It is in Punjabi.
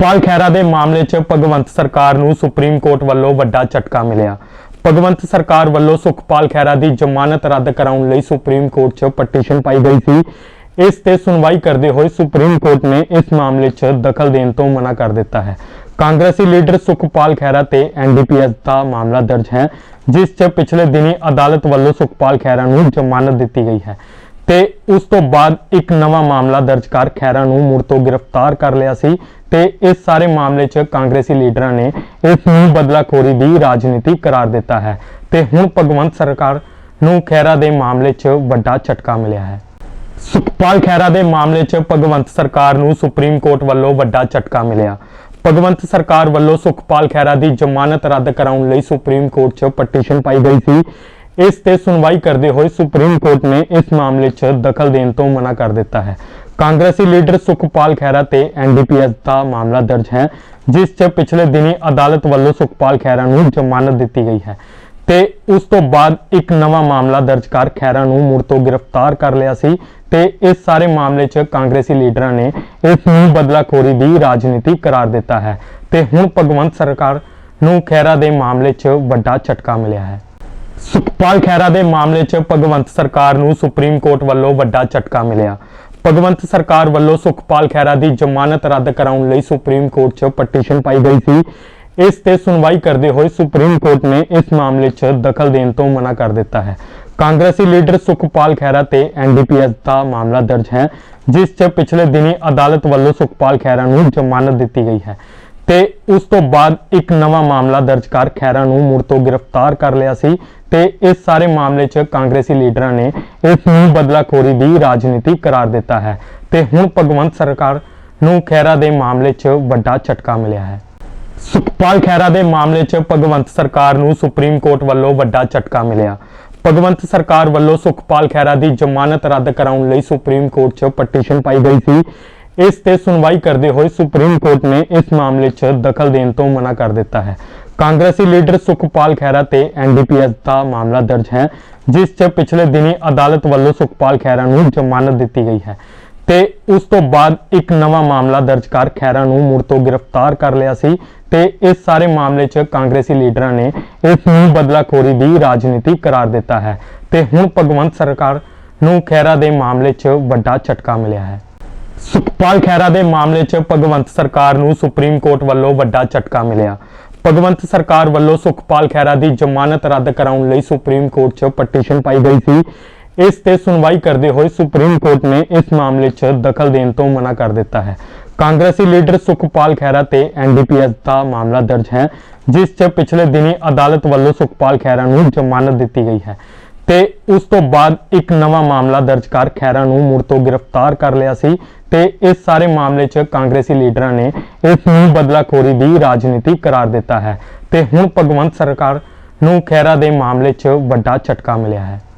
ਸੁਖਪਾਲ ਖਹਿਰਾ ਦੇ ਮਾਮਲੇ 'ਚ ਭਗਵੰਤ ਸਰਕਾਰ ਨੂੰ ਸੁਪਰੀਮ ਕੋਰਟ ਵੱਲੋਂ ਵੱਡਾ ਝਟਕਾ ਮਿਲਿਆ। ਭਗਵੰਤ ਸਰਕਾਰ ਵੱਲੋਂ ਸੁਖਪਾਲ ਖਹਿਰਾ ਦੀ ਜ਼ਮਾਨਤ ਰੱਦ ਕਰਾਉਣ ਲਈ ਸੁਪਰੀਮ ਕੋਰਟ 'ਚ ਪਟੀਸ਼ਨ ਪਾਈ ਗਈ ਸੀ। ਇਸ ਤੇ ਸੁਣਵਾਈ ਕਰਦੇ ਹੋਏ ਸੁਪਰੀਮ ਕੋਰਟ ਨੇ ਇਸ ਮਾਮਲੇ 'ਚ ਦਖਲ ਦੇਣ ਤੋਂ ਮਨਾ ਕਰ ਦਿੱਤਾ ਹੈ। ਕਾਂਗਰਸੀ ਲੀਡਰ ਸੁਖਪਾਲ ਖਹਿਰਾ ਤੇ ਐਨਡੀਪੀਐਸ ਦਾ ਮਾਮਲਾ ਦਰਜ ਹੈ, ਜਿਸ 'ਚ ਪਿਛਲੇ ਦਿਨੀ ਅਦਾਲਤ ਵੱਲੋਂ ਸੁਖਪਾਲ ਖਹਿਰਾ ਨੂੰ ਜ਼ਮਾਨਤ ਦਿੱਤੀ ਗਈ ਹੈ। ਤੇ ਉਸ ਤੋਂ ਬਾਅਦ ਇੱਕ ਨਵਾਂ ਮਾਮਲਾ ਦਰਜ ਕਰ ਖਹਿਰਾ ਨੂੰ ਮੁੜ ਤੋਂ ਗ੍ਰਿਫਤਾਰ ਕਰ ਲਿਆ ਸੀ ਤੇ ਇਸ ਸਾਰੇ ਮਾਮਲੇ 'ਚ ਕਾਂਗਰਸੀ ਲੀਡਰਾਂ ਨੇ ਇਸ ਨੂੰ ਬਦਲਾਖੋਰੀ ਦੀ ਰਾਜਨੀਤੀ ਕਰਾਰ ਦਿੱਤਾ ਹੈ ਤੇ ਹੁਣ ਭਗਵੰਤ ਸਰਕਾਰ ਨੂੰ ਖਹਿਰਾ ਦੇ ਮਾਮਲੇ 'ਚ ਵੱਡਾ ਝਟਕਾ ਮਿਲਿਆ ਹੈ। ਸੁਖਪਾਲ ਖਹਿਰਾ ਦੇ ਮਾਮਲੇ 'ਚ ਭਗਵੰਤ ਸਰਕਾਰ ਨੂੰ ਸੁਪਰੀਮ ਕੋਰਟ ਵੱਲੋਂ ਵੱਡਾ ਝਟਕਾ ਮਿਲਿਆ। ਭਗਵੰਤ ਸਰਕਾਰ ਵੱਲੋਂ ਸੁਖਪਾਲ ਖਹਿਰਾ ਦੀ ਜ਼ਮਾਨਤ ਰੱਦ ਕਰਾਉਣ ਲਈ ਸੁਪਰੀਮ ਕੋਰਟ 'ਚ ਪਟੀਸ਼ਨ ਪਾਈ ਗਈ ਸੀ। ਇਸ ਤੇ ਸੁਣਵਾਈ ਕਰਦੇ ਹੋਏ ਸੁਪਰੀਮ ਕੋਰਟ ਨੇ ਇਸ ਮਾਮਲੇ 'ਚ ਦਖਲ ਦੇਣ ਤੋਂ ਮਨਾ ਕਰ ਦਿੱਤਾ ਹੈ। ਕਾਂਗਰਸੀ ਲੀਡਰ ਸੁਖਪਾਲ ਖਹਿਰਾ ਤੇ ਐਨਡੀਪੀਐਸ ਦਾ ਮਾਮਲਾ ਦਰਜ ਹੈ, ਜਿਸ 'ਚ ਪਿਛਲੇ ਦਿਨੀ ਅਦਾਲਤ ਵੱਲੋਂ ਸੁਖਪਾਲ ਖਹਿਰਾ ਨੂੰ ਜ਼ਮਾਨਤ ਦਿੱਤੀ ਗਈ ਹੈ ਤੇ ਉਸ ਤੋਂ ਬਾਅਦ ਇੱਕ ਨਵਾਂ ਮਾਮਲਾ ਦਰਜ ਕਰ ਖਹਿਰਾ ਨੂੰ ਮੁੜ ਤੋਂ ਗ੍ਰਿਫਤਾਰ ਕਰ ਲਿਆ ਸੀ ਤੇ ਇਸ ਸਾਰੇ ਮਾਮਲੇ 'ਚ ਕਾਂਗਰਸੀ ਲੀਡਰਾਂ ਨੇ ਇਸ ਨੂੰ ਬਦਲਾਖੋਰੀ ਦੀ ਰਾਜਨੀਤੀ ਕਰਾਰ ਦਿੱਤਾ ਹੈ ਤੇ ਹੁਣ ਭਗਵੰਤ ਸਰਕਾਰ ਨੂੰ ਖਹਿਰਾ ਦੇ ਮਾਮਲੇ 'ਚ ਵੱਡਾ ਝਟਕਾ ਮਿਲਿਆ ਹੈ। ਸੁਖਪਾਲ ਖਹਿਰਾ ਦੇ ਮਾਮਲੇ 'ਚ ਭਗਵੰਤ ਸਰਕਾਰ ਨੂੰ ਸੁਪਰੀਮ ਕੋਰਟ ਵੱਲੋਂ ਵੱਡਾ ਝਟਕਾ ਮਿਲਿਆ। ਭਗਵੰਤ ਸਰਕਾਰ ਵੱਲੋਂ ਸੁਖਪਾਲ ਖਹਿਰਾ ਦੀ ਜ਼ਮਾਨਤ ਰੱਦ ਕਰਾਉਣ ਲਈ ਸੁਪਰੀਮ ਕੋਰਟ 'ਚ ਪਟੀਸ਼ਨ ਪਾਈ ਗਈ ਸੀ। ਇਸ ਤੇ ਸੁਣਵਾਈ ਕਰਦੇ ਹੋਏ ਸੁਪਰੀਮ ਕੋਰਟ ਨੇ ਇਸ ਮਾਮਲੇ 'ਚ ਦਖਲ ਦੇਣ ਤੋਂ ਮਨਾ ਕਰ ਦਿੱਤਾ ਹੈ। ਕਾਂਗਰਸੀ ਲੀਡਰ ਸੁਖਪਾਲ ਖਹਿਰਾ ਤੇ ਐਨਡੀਪੀਐਸ ਦਾ ਮਾਮਲਾ ਦਰਜ ਹੈ, ਜਿਸ 'ਚ ਪਿਛਲੇ ਦਿਨੀ ਅਦਾਲਤ ਵੱਲੋਂ ਸੁਖਪਾਲ ਖਹਿਰਾ ਨੂੰ ਜ਼ਮਾਨਤ ਦਿੱਤੀ ਗਈ ਹੈ ਤੇ ਉਸ ਤੋਂ ਬਾਅਦ ਇੱਕ ਨਵਾਂ ਮਾਮਲਾ ਦਰਜ ਕਰ ਖਹਿਰਾ ਨੂੰ ਮੁੜ ਤੋਂ ਗ੍ਰਿਫਤਾਰ ਕਰ ਲਿਆ ਸੀ ਤੇ ਇਸ ਸਾਰੇ ਮਾਮਲੇ 'ਚ ਕਾਂਗਰਸੀ ਲੀਡਰਾਂ ਨੇ ਇਸ ਨੂੰ ਬਦਲਾਖੋਰੀ ਦੀ ਰਾਜਨੀਤੀ ਕਰਾਰ ਦਿੱਤਾ ਹੈ ਤੇ ਹੁਣ ਭਗਵੰਤ ਸਰਕਾਰ ਨੂੰ ਖਹਿਰਾ ਦੇ ਮਾਮਲੇ 'ਚ ਵੱਡਾ ਝਟਕਾ ਮਿਲਿਆ ਹੈ। ਸੁਖਪਾਲ ਖਹਿਰਾ ਦੇ ਮਾਮਲੇ 'ਚ ਭਗਵੰਤ ਸਰਕਾਰ ਨੂੰ ਸੁਪਰੀਮ ਕੋਰਟ ਵੱਲੋਂ ਵੱਡਾ ਝਟਕਾ ਮਿਲਿਆ। ਭਗਵੰਤ ਸਰਕਾਰ ਵੱਲੋਂ ਸੁਖਪਾਲ ਖਹਿਰਾ ਦੀ ਜ਼ਮਾਨਤ ਰੱਦ ਕਰਾਉਣ ਲਈ ਸੁਪਰੀਮ ਕੋਰਟ 'ਚ ਪਟੀਸ਼ਨ ਪਾਈ ਗਈ ਸੀ। ਇਸ ਤੇ ਸੁਣਵਾਈ ਕਰਦੇ ਹੋਏ ਸੁਪਰੀਮ ਕੋਰਟ ਨੇ ਇਸ ਮਾਮਲੇ 'ਚ ਦਖਲ ਦੇਣ ਤੋਂ ਮਨਾ ਕਰ ਦਿੱਤਾ ਹੈ। ਕਾਂਗਰਸੀ ਲੀਡਰ ਸੁਖਪਾਲ ਖਹਿਰਾ ਤੇ ਐਨਡੀਪੀਐਸ ਦਾ ਮਾਮਲਾ ਦਰਜ ਹੈ, ਜਿਸ 'ਚ ਪਿਛਲੇ ਦਿਨੀ ਅਦਾਲਤ ਵੱਲੋਂ ਸੁਖਪਾਲ ਖਹਿਰਾ ਨੂੰ ਜ਼ਮਾਨਤ ਦਿੱਤੀ ਗਈ ਹੈ ਤੇ ਉਸ ਤੋਂ ਬਾਅਦ ਇੱਕ ਨਵਾਂ ਮਾਮਲਾ ਦਰਜ ਕਰ ਖਹਿਰਾ ਨੂੰ ਮੁੜ ਤੋਂ ਗ੍ਰਿਫਤਾਰ ਕਰ ਲਿਆ ਸੀ ਤੇ ਇਸ ਸਾਰੇ ਮਾਮਲੇ 'ਚ ਕਾਂਗਰਸੀ ਲੀਡਰਾਂ ਨੇ ਇਸ ਨੂੰ ਬਦਲਾਖੋਰੀ ਦੀ ਰਾਜਨੀਤੀ ਕਰਾਰ ਦਿੱਤਾ ਹੈ ਤੇ ਹੁਣ ਭਗਵੰਤ ਸਰਕਾਰ ਨੂੰ ਖਹਿਰਾ ਦੇ ਮਾਮਲੇ 'ਚ ਵੱਡਾ ਝਟਕਾ ਮਿਲਿਆ ਹੈ। ਸੁਖਪਾਲ ਖਹਿਰਾ ਦੇ ਮਾਮਲੇ 'ਚ ਭਗਵੰਤ ਸਰਕਾਰ ਨੂੰ ਸੁਪਰੀਮ ਕੋਰਟ ਵੱਲੋਂ ਵੱਡਾ ਝਟਕਾ ਮਿਲਿਆ। ਭਗਵੰਤ ਸਰਕਾਰ ਵੱਲੋਂ ਸੁਖਪਾਲ ਖਹਿਰਾ ਦੀ ਜ਼ਮਾਨਤ ਰੱਦ ਕਰਾਉਣ ਲਈ ਸੁਪਰੀਮ ਕੋਰਟ 'ਚ ਪਟੀਸ਼ਨ ਪਾਈ ਗਈ ਸੀ। ਇਸ ਤੇ ਸੁਣਵਾਈ ਕਰਦੇ ਹੋਏ ਸੁਪਰੀਮ ਕੋਰਟ ਨੇ ਇਸ ਮਾਮਲੇ 'ਚ ਦਖਲ ਦੇਣ ਤੋਂ ਮਨਾ ਕਰ ਦਿੱਤਾ ਹੈ। ਕਾਂਗਰਸੀ ਲੀਡਰ ਸੁਖਪਾਲ ਖਹਿਰਾ ਤੇ ਐਨਡੀਪੀਐਸ ਦਾ ਮਾਮਲਾ ਦਰਜ ਹੈ, ਜਿਸ 'ਚ ਪਿਛਲੇ ਦਿਨੀ ਅਦਾਲਤ ਵੱਲੋਂ ਸੁਖਪਾਲ ਖਹਿਰਾ ਨੂੰ ਜ਼ਮਾਨਤ ਦਿੱਤੀ ਗਈ ਹੈ। ਤੇ ਉਸ ਤੋਂ ਬਾਅਦ ਇੱਕ ਨਵਾਂ ਮਾਮਲਾ ਦਰਜ ਕਰ ਖਹਿਰਾ ਨੂੰ ਮੁੜ ਤੋਂ ਗ੍ਰਿਫਤਾਰ ਕਰ ਲਿਆ ਸੀ ਤੇ ਇਸ ਸਾਰੇ ਮਾਮਲੇ 'ਚ ਕਾਂਗਰਸੀ ਲੀਡਰਾਂ ਨੇ ਇਸ ਨੂੰ ਬਦਲਾਖੋਰੀ ਦੀ ਰਾਜਨੀਤੀ ਕਰਾਰ ਦਿੱਤਾ ਹੈ ਤੇ ਹੁਣ ਭਗਵੰਤ ਸਰਕਾਰ ਨੂੰ ਖਹਿਰਾ ਦੇ ਮਾਮਲੇ 'ਚ ਵੱਡਾ ਝਟਕਾ ਮਿਲਿਆ ਹੈ।